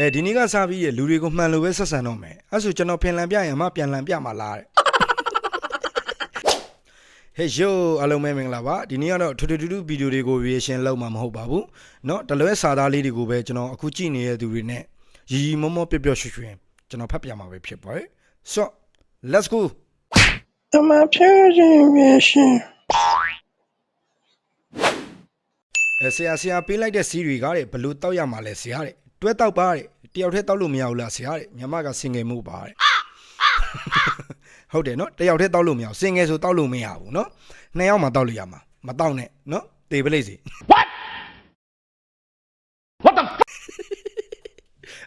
အဲဒီနေ့ကစပြီးရလူတွေကိုမှန်လို့ပဲဆက်ဆံတော့မယ်အဲ့ဆိုကျွန်တော်ဖင်လန်ပြရင်အမပြန်လန်ပြမှာလားတဲ့ဟေးယိုအားလုံးပဲမင်္ဂလာပါဒီနေ့ကတော့ထူထူထူထူဗီဒီယိုတွေကို reaction လုပ်မှာမဟုတ်ပါဘူးเนาะတလွဲစာသားလေးတွေကိုပဲကျွန်တော်အခုကြည့်နေတဲ့သူတွေနဲ့ရီရီမောမောပျော့ပျော့ရွှင်ရွှင်ကျွန်တော်ဖတ်ပြမှာပဲဖြစ်ပါတယ် so let's go အမဖြေခြင်းပဲရှင် အဲဆရာဆရာပေးလိုက်တဲ့စီးတွေကတဲ့ဘလို့တောက်ရမှာလဲဆရာတဲ့ တွဲတောက်ပါတဲ့တယောက်တည်းတောက်လို့မရဘူးလားဆရာတဲ့ညီမကစင်ငယ်မှုပါတဲ့ဟုတ်တယ်နော်တယောက်တည်းတောက်လို့မရဘူးစင်ငယ်ဆိုတောက်လို့မရဘူးနော်နှစ်ယောက်မှတောက်လို့ရမှာမတောက်နဲ့နော်တေပလိစီ What? What the? F-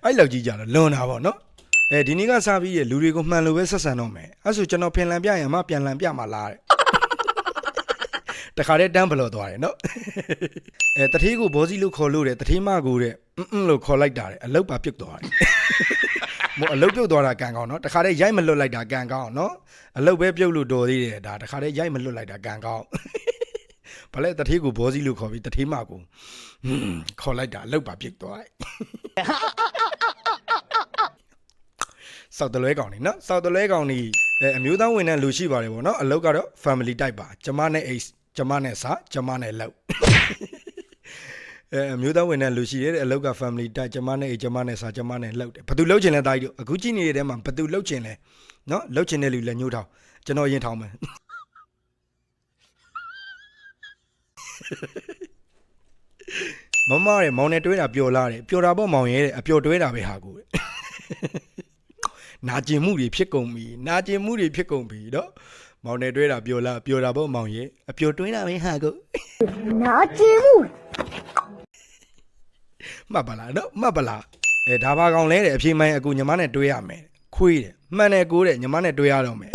အဲ့လောက်ကြီးကြတော့လွန်တာပေါ့နော်အဲဒီနေ့ကစပြီးရလူတွေကိုမှန်လို့ပဲဆက်ဆံတော့မယ်အဲ့ဆိုကျွန်တော်ဖင်လန်ပြရင်အမပြန်လန်ပြမှာလားတဲ့တခါတည်းတန်းဘလော်သွားတယ်နော်အဲတထေးကိုဘောစီလို့ခေါ်လို့တယ်တထေးမကိုတဲ့ အင်းအင်းလို့ခေါ်လိုက်တာတယ်အလုတ်ပါပြုတ်သွားတယ်မို့အလုတ်ပြုတ်သွားတာကံကောင်းနော်တခါတည်းရိုက်မလွတ်လိုက်တာကံကောင်းနော်အလုတ်ပဲပြုတ်လို့တော်သေးတယ်ဒါတခါတည်းရိုက်မလွတ်လိုက်တာကံကောင်းဘာလဲတထေးကိုဘောစီလို့ခေါ်ပြီးတထေးမကိုဟွန်းခေါ်လိုက်တာအလုတ်ပါပြုတ်သွားတယ်စောက်တလွဲကောင်နေနော်စောက်တလွဲကောင်နေအဲအမျိုးသားဝင်တဲ့လူရှိပါတယ်ဗောနော်အလုတ်ကတော့ family type ပါကျမနဲ့ ace ကျမနဲ့စာကျမနဲ့လောက် အဲအမျိုးသားဝင်တဲ့လူရှိတယ်တဲ့အလောက်က family တိုက်ကျမနဲ့အိကျမနဲ့စာကျမနဲ့လှုပ်တယ်ဘသူလှုပ်ချင်လဲတာကြီးတို့အခုကြည့်နေတဲ့တဲမှာဘသူလှုပ်ချင်လဲနော်လှုပ်ချင်တဲ့လူလည်းညှို့ထောင်ကျွန်တော်ရင်ထောင်မယ်မမရဲ့မောင်နဲ့တွဲတာပျော်လာတယ်ပျော်တာပေါ့မောင်ရဲ့တဲ့အပျော်တွဲတာပဲဟာကိုနာကျင်မှုတွေဖြစ်ကုန်ပြီနာကျင်မှုတွေဖြစ်ကုန်ပြီเนาะမောင်နဲ့တွဲတာပျော်လာပျော်တာပေါ့မောင်ရဲ့အပျော်တွဲတာပဲဟာကိုနာကျင်မှု မှတ်ပါလားနော်မှတ်ပါလားအဲဒါဘာကောင်လဲတဲ့အဖြေမိုင်းအကူညီမနဲ့တွေ့ရမယ်ခွေးတယ်မှန်တယ်ကိုတဲ့ညီမနဲ့တွေ့ရတော့မယ်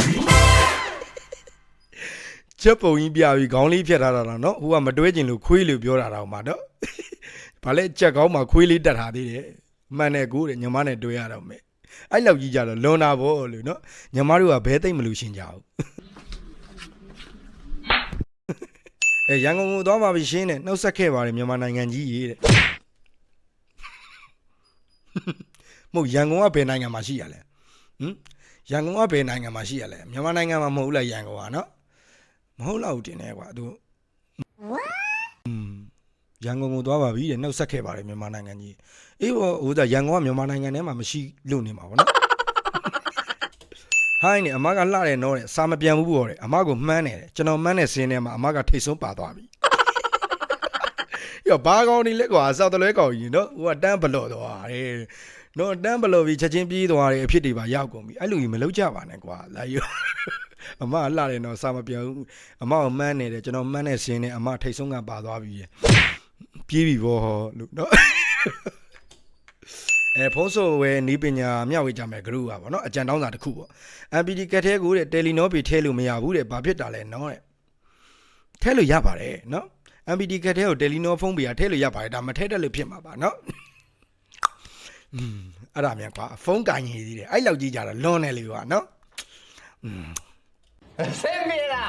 ချက်ပုံကြီးပြပြီးခေါင်းလေးဖြတ်ထားတာတော့နော်ဟိုကမတွဲကျင်လို့ခွေးလို့ပြောတာတော့မှာနော်ဘာလဲချက်ကောင်းမှာခွေးလေးတက်ထားသေးတယ်မှန်တယ်ကိုတဲ့ညီမနဲ့တွေ့ရတော့မယ်အဲ့လောက်ကြီးကြတော့လွန်တာဗောလို့နော်ညီမတို့ကဘဲသိမ့်မလို့ရှင်ကြဘူးအဲရန်ကုန်ကိုသွားပါပြီရှင်းတယ်နှုတ်ဆက်ခဲ့ပါတယ်မြန်မာနိုင်ငံကြီးရေးတဲ့ မဟုတ်ရန်ကုန်ကဘယ်နိုင်ငံမှာရှိရလဲဟမ်ရန်ကုန်ကဘယ်နိုင်ငံမှာရှိရလဲမြန်မာနိုင်ငံမှာမဟုတ်ဘူးလားရန်ကုန်ကနော်မဟုတ်လောက်ဘူးတင်တယ်ကွာသူอืมရန်ကုန်ကိုသွားပါပြီတဲ့နှုတ်ဆက်ခဲ့ပါတယ်မြန်မာနိုင်ငံကြီးအေးဘောဟိုဒါရန်ကုန်ကမြန်မာနိုင်ငံထဲမှာမရှိလို့နေမှာဗောနော်ဟိုင်းနေအမကလှတယ်နော်တဲ့စာမပြန်ဘူးပေါ့တဲ့အမကိုမှန်းနေတယ်ကျွန်တော်မှန်းတဲ့စင်းထဲမှာအမကထိတ်ဆုံးပါသွားပြီ ရောဘာကောင်းနေလဲကွာစောက်တလွဲကောင်ကြီးနော်ဟိုကတန်းဘလော့သွားတယ်နော်တန်းဘလော့ပြီးချက်ချင်းပြေးသွားတယ်အဖြစ်တွေပါရောက်ကုန်ပြီအဲ့လိုကြီးမလုပ်ကြပါနဲ့ကွာလာရောအမကလှတယ်နော်စာမပြန်ဘူးအမကိုမှန်းနေတယ်ကျွန်တော်မှန်းတဲ့စင်းထဲအမထိတ်ဆုံးကပါသွားပြီပြေးပြီဗောလို့နော်အဲဖုံးဆိုဝဲနီးပညာမျှဝေကြမယ် group อ่ะဗောနော်အကြံတောင်းစာတစ်ခုပေါ့ MPD ကတ်ထဲကိုတဲ့တယ်လီနောပီထဲလို့မရဘူးတဲ့ဘာဖြစ်တာလဲနော်တဲ့ထဲလို့ရပါတယ်နော် MPD ကတ်ထဲကိုတယ်လီနောဖုန်းပီကထဲလို့ရပါတယ်ဒါမထဲတက်လို့ဖြစ်မှာပါနော်อืมအဲ့ဒါမြန်ကွာဖုန်းကင်ရည်သေးတယ်အဲ့လောက်ကြီးကြတော့လွန်နေလေကွာနော် Se mira.